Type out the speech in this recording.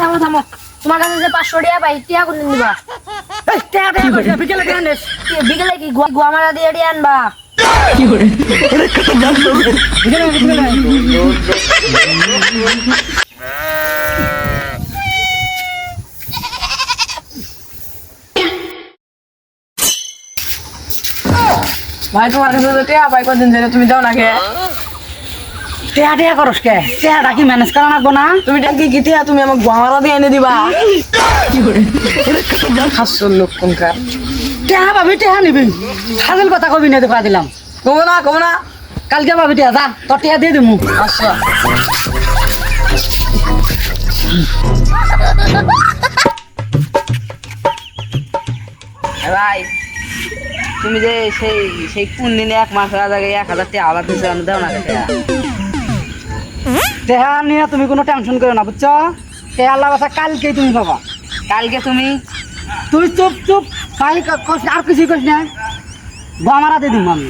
থামো থামো। তোমার কাছে যে পাঁচশো টাকা পাই টিয়া কোন দিবা? বিকেলে কেন কি, বিকেলে কি গুয়া মারা দিয়ে আনবা? ভাই তোমার কাছে তো টেয়া পাই কদিন তুমি দাও না কে টেহা টেহা করস কে? টেহা রাখি ম্যানেজ করা লাগবো না? তুমি টাকি কি টেয়া? তুমি আমাকে গোয়ামারা দিয়ে এনে দিবা। হাস্যর লোক কোনকার? টেহা টেহা নিবি। ফাজিল কথা কবি না দেখা দিলাম। কমো না কমো না। কালকে পাবি টেহা যা তোর টেহা দিয়ে দিমু। আচ্ছা ভাই তুমি যে সেই সেই কোন দিনে এক মাস আগে এক হাজার টাকা আমি দাও না টেয়া? নিয়ে তুমি কোনো টেনশন করো না, বুঝছ? টেহা লাগাছা কালকেই তুমি পাবা। কালকে তুমি, তুই চুপ চুপ কস, আর কিছু করিস না গোয়ামারা দিয়ে দিব আমি।